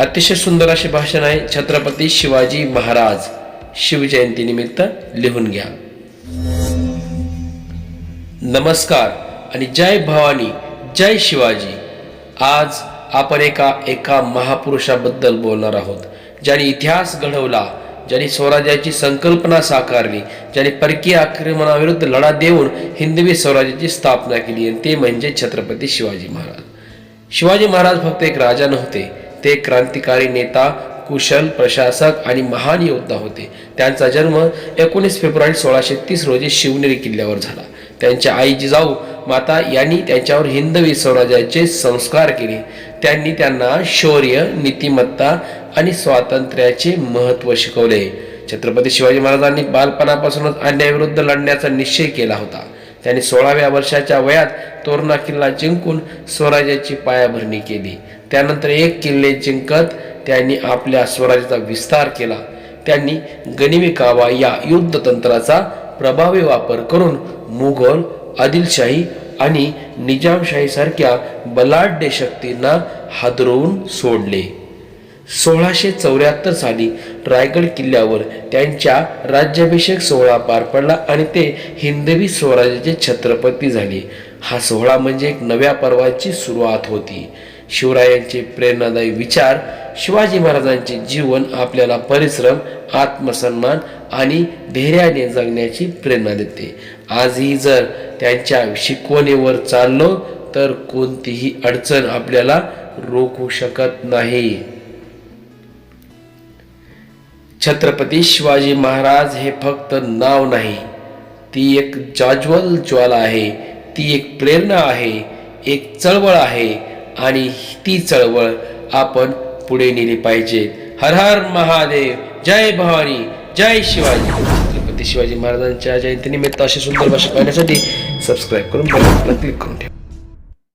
अतिशय सुंदर असे भाषण आहे. छत्रपती शिवाजी महाराज शिवजयंतीनिमित्त लिहून घ्या. नमस्कार आणि जय भवानी जय शिवाजी. आज आपण एका एका महापुरुषाबद्दल बोलणार आहोत. ज्याने इतिहास घडवला ज्याने स्वराज्याची संकल्पना साकारली ज्याने परकीय आक्रमणाविरुद्ध लढा देऊन हिंदवी स्वराज्याची स्थापना केली आणि ते म्हणजे छत्रपती शिवाजी महाराज. शिवाजी महाराज फक्त एक राजा नव्हते ते क्रांतिकारी नेता कुशल प्रशासक आणि महान योद्धा होते. त्यांचा जन्म एकोणीस फेब्रुवारी सोळाशे तीस रोजी शिवनेरी किल्ल्यावर झाला. त्यांच्या आई जिजाऊ माता यांनी त्यांच्यावर हिंदवी स्वराज्याचे संस्कार केले. त्यांनी त्यांना शौर्य नीतिमत्ता आणि स्वातंत्र्याचे महत्त्व शिकवले. छत्रपती शिवाजी महाराजांनी बालपणापासूनच अन्यायाविरुद्ध लढण्याचा निश्चय केला होता. त्यांनी सोळाव्या वर्षाच्या वयात तोरणा किल्ला जिंकून स्वराज्याची पायाभरणी केली. त्यानंतर एक किल्ले जिंकत त्यांनी आपल्या स्वराज्याचा विस्तार केला. त्यांनी गनिमी कावा या युद्धतंत्राचा प्रभावी वापर करून मुघल आदिलशाही आणि निजामशाहीसारख्या बलाढ्य शक्तींना हादरवून सोडले. सोळाशे चौऱ्याहत्तर साली रायगड किल्ल्यावर त्यांच्या राज्याभिषेक सोहळा पार पडला आणि ते हिंदवी स्वराज्याचे छत्रपती झाले. हा सोहळा म्हणजे एक नव्या पर्वाची सुरुवात होती. शिवरायांचे प्रेरणादायी विचार शिवाजी महाराजांचे जीवन आपल्याला परिश्रम आत्मसन्मान आणि धैर्याने जगण्याची प्रेरणा देते. आजही जर त्यांच्या शिकवणीवर चाललो तर कोणतीही अडचण आपल्याला रोखू शकत नाही. छत्रपती शिवाजी महाराज हे फक्त नाव नाही ती एक जाज्वल ज्वाला आहे ती एक प्रेरणा आहे एक चळवळ आहे आणि ती चळवळ आपण पुढे नेली पाहिजे. हर हर महादेव जय भवानी जय शिवाजी. छत्रपती शिवाजी महाराजांच्या जयंतीनिमित्त अशी सुंदर भाषा पाहण्यासाठी सबस्क्राईब करून बेल क्लिक करून ठेवा.